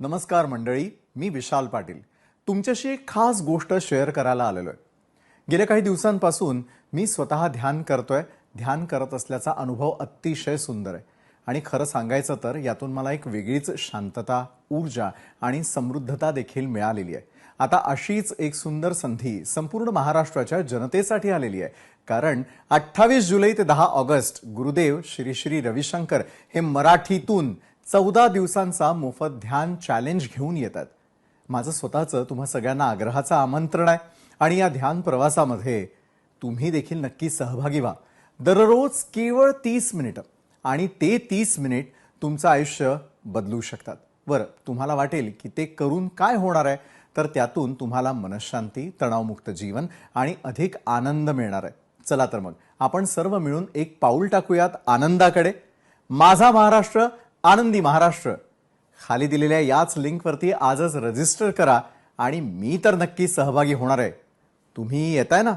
नमस्कार मंडळी मी विशाल पाटील. तुमच्याशी एक खास गोष्ट शेअर करायला आलेलो आहे. गेल्या काही दिवसांपासून मी स्वतः ध्यान करतोय ध्यान करत असल्याचा अनुभव अतिशय सुंदर आहे. आणि खरं सांगायचं तर यातून मला एक वेगळीच शांतता ऊर्जा आणि समृद्धता देखील मिळालेली आहे. आता अशीच एक सुंदर संधी संपूर्ण महाराष्ट्राच्या जनतेसाठी आलेली आहे. कारण अठ्ठावीस जुलै ते दहा ऑगस्ट गुरुदेव श्री श्री रविशंकर हे मराठीतून चौदा दिवसांचा मोफत ध्यान चॅलेंज घेऊन येतात. माझं स्वतःचं तुम्हा सगळ्यांना आग्रहाचं आमंत्रण आहे आणि या ध्यान प्रवासामध्ये तुम्ही देखील नक्की सहभागी व्हा. दररोज केवळ तीस मिनिटं आणि ते तीस मिनिट तुमचं आयुष्य बदलू शकतात. बरं तुम्हाला वाटेल की ते करून काय होणार आहे? तर त्यातून तुम्हाला मनशांती तणावमुक्त जीवन आणि अधिक आनंद मिळणार आहे. चला तर मग आपण सर्व मिळून एक पाऊल टाकूयात आनंदाकडे. माझा महाराष्ट्र आनंदी महाराष्ट्र. खाली दिलेल्या याच लिंकवरती आजच रजिस्टर करा आणि मी तर नक्की सहभागी होणार आहे. तुम्ही येताय ना?